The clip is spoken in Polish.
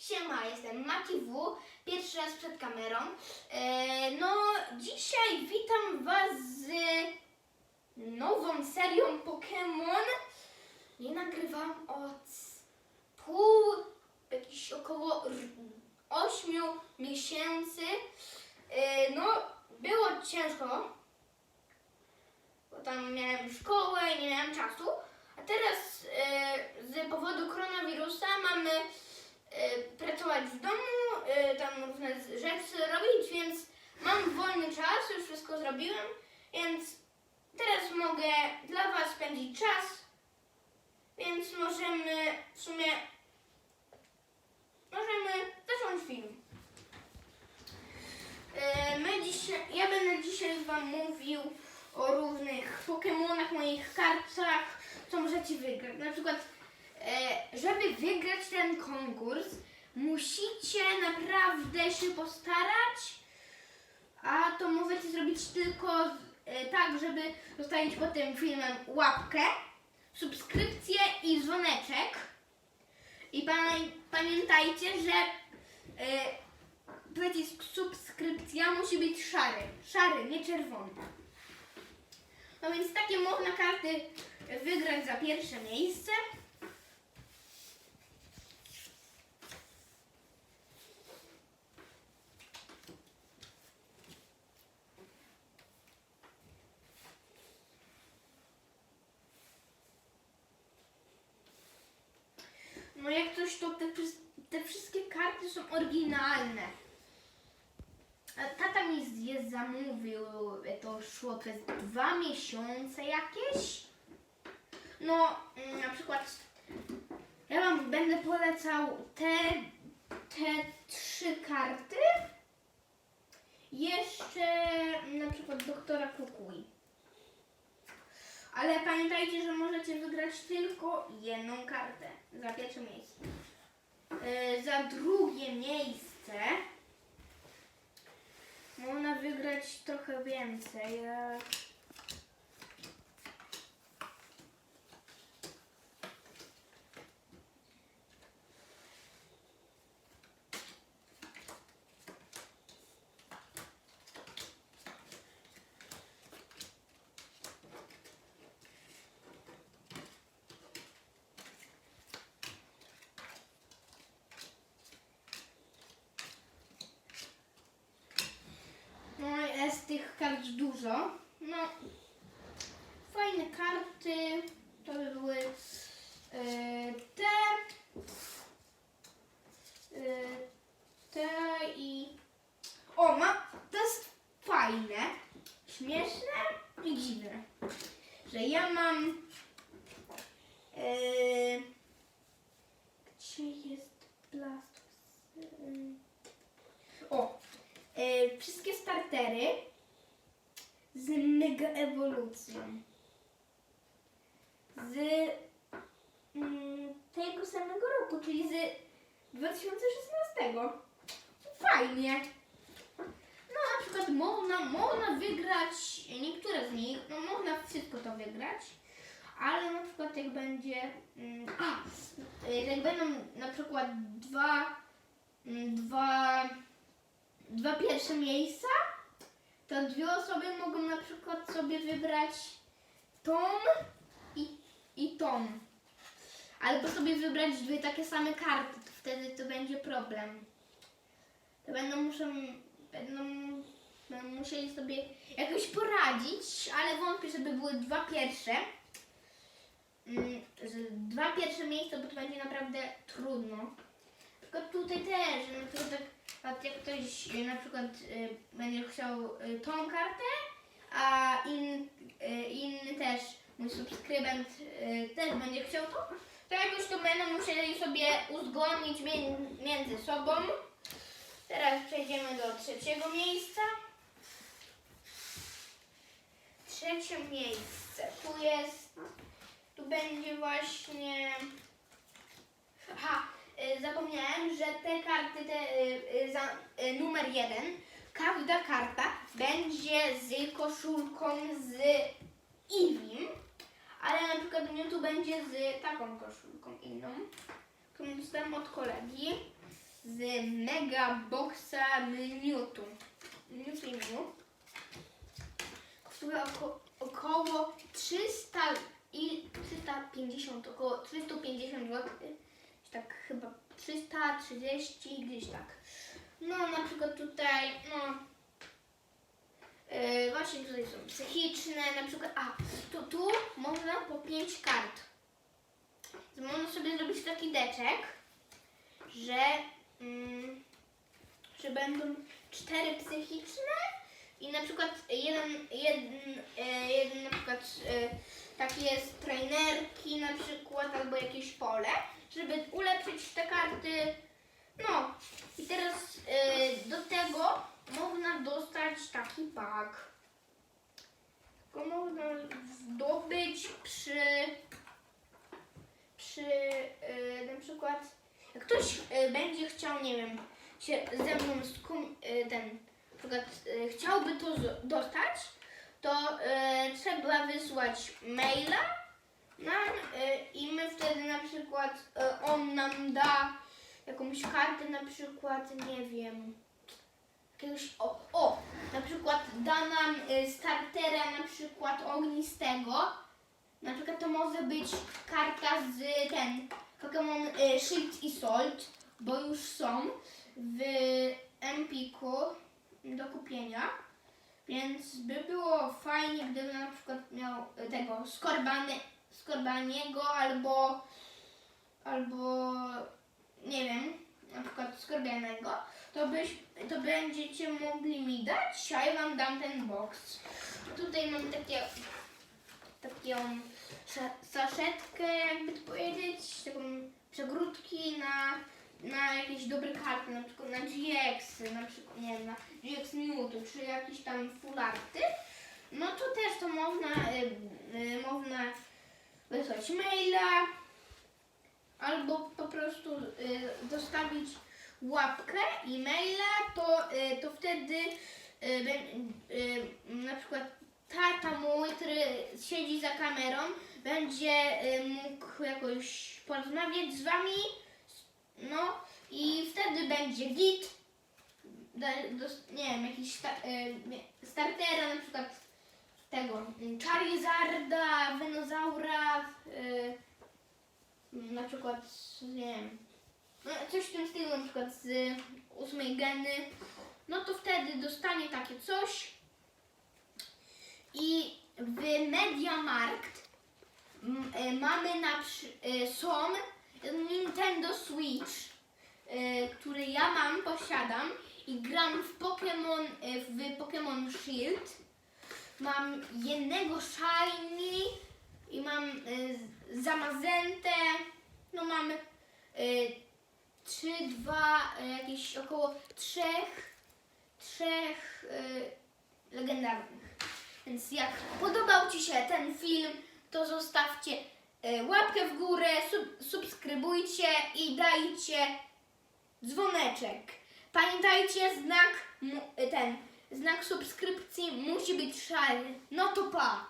Siema, jestem Mati W. Pierwszy raz przed kamerą. E, no, dzisiaj witam Was z nową serią Pokémon. Nie nagrywam od pół, jakiś około 8 miesięcy. E, no, było ciężko, bo tam miałem szkołę i nie miałem czasu. A teraz e, z powodu koronawirusa mamy pracować w domu, e, tam różne rzeczy robić, więc mam wolny czas, już wszystko zrobiłem, więc teraz mogę dla Was spędzić czas, więc możemy w sumie możemy zacząć film. E, My dzisiaj, ja będę dzisiaj Wam mówił o różnych Pokémonach, moich kartach, co możecie wygrać. Na przykład, żeby wygrać ten konkurs, musicie naprawdę się postarać, a to możecie zrobić tylko e, tak, żeby zostawić pod tym filmem łapkę, subskrypcję i dzwoneczek. I pamię- pamiętajcie, że e, przycisk subskrypcja musi być szary. Szary, nie czerwony. No więc takie można karty wygrać za pierwsze miejsce. To te, te wszystkie karty są oryginalne. Tata mi je zamówił, to szło przez dwa miesiące jakieś. No, mm, na przykład ja wam będę polecał te, te trzy karty. Jeszcze na przykład doktora Kukui. Ale pamiętajcie, że możecie wygrać tylko jedną kartę za pierwsze miejsce. Yy, za drugie miejsce można wygrać trochę więcej. e, No jest tych kart dużo. No fajne karty. To by były e, te. e, te i. O, ma. To jest fajne, śmieszne i dziwne. Że ja mam. E, gdzie jest Blast? O, e, wszystkie startery z mega ewolucją. Z mm, tego samego roku, czyli z 2016. Fajnie. No na przykład można, można wygrać niektóre z nich, no można wszystko to wygrać, ale na przykład jak będzie, mm, a, jak będą na przykład dwa, mm, dwa dwa pierwsze miejsca, to dwie osoby mogą na przykład sobie wybrać tą i, i tą. Albo sobie wybrać dwie takie same karty, to wtedy to będzie problem. To będą muszą, będą, musieli sobie jakoś poradzić, ale wątpię, żeby były dwa pierwsze. Mm, Dwa pierwsze miejsca, bo to będzie naprawdę trudno. Przykład tutaj też, na przykład tak, a jak ktoś y, na przykład y, będzie chciał y, tą kartę, a in, inny też, mój subskrybent też będzie chciał to, to jakoś to będą musieli sobie uzgodnić mię, między sobą. Teraz przejdziemy do trzeciego miejsca. Trzecie miejsce. Tu jest, tu będzie właśnie Aha, zapomniałem, że te karty, te, y, y, za, y, numer jeden, każda karta będzie z koszulką z Ivim, ale na przykład mnie tu będzie z taką koszulką inną, którą dostałem od kolegi. mega boxa. Mewtwo i Mew. Kosztuje oko, około 300 i 350, około 350 zł. Tak chyba 330 gdzieś tak. No na przykład tutaj, no Yy, właśnie tutaj są psychiczne, na przykład, a tu, tu można po 5 kart. To można sobie zrobić taki deczek, że, mm, że będą cztery psychiczne i na przykład jeden, jeden, e, jeden na przykład takie z trainerki na przykład albo jakieś pole, żeby ulepszyć te karty. No i teraz e, do tego można dostać taki pak. Go można zdobyć przy przy e, na przykład jak ktoś e, będzie chciał, nie wiem, się ze mną skum, e, ten na przykład e, chciałby to dostać, to e, trzeba wysłać maila nam e, i my wtedy na przykład e, on nam da jakąś kartę, na przykład, nie wiem, jakiegoś, o, o, na przykład da nam y, startera na przykład ognistego, na przykład to może być karta z ten Pokémon Shield i Salt, bo już są w Empiku do kupienia. Więc by było fajnie, gdyby na przykład miał tego skorbany, skorbaniego albo albo nie wiem, na przykład skorbianego, to, byś, to będziecie mogli mi dać, a ja wam dam ten box. Tutaj mam takie, taką sa- saszetkę, jakby to powiedzieć, taką przegródki na, na jakieś dobre karty, na przykład na GX, na przykład, nie wiem, na GX Mewtwo, czy jakieś tam fularty. No to też to można, y, y, można wysłać maila, albo po prostu y, dostawić łapkę e-maila, to, y, to wtedy y, y, na przykład tata mój, który siedzi za kamerą, będzie y, mógł jakoś porozmawiać z wami, no i wtedy będzie git, da, dos, nie wiem, jakiś sta, y, startera na przykład tego y, Charizarda, Venozaura, y, na przykład, nie wiem, no, coś w tym stylu, na przykład z ósmej geny, no to wtedy dostanie takie coś i w Mediamarkt m, e, mamy na e, są Nintendo Switch, e, który ja mam, posiadam i gram w Pokémon, e, w Pokémon Shield. Mam jednego Shiny i mam y, zamazentę, no mam y, trzy, dwa, y, jakieś około trzech, trzech y, legendarnych. Więc jak podobał Ci się ten film, to zostawcie y, łapkę w górę, sub, subskrybujcie i dajcie dzwoneczek. Pamiętajcie, znak, y, ten, znak subskrypcji musi być szary. No to pa!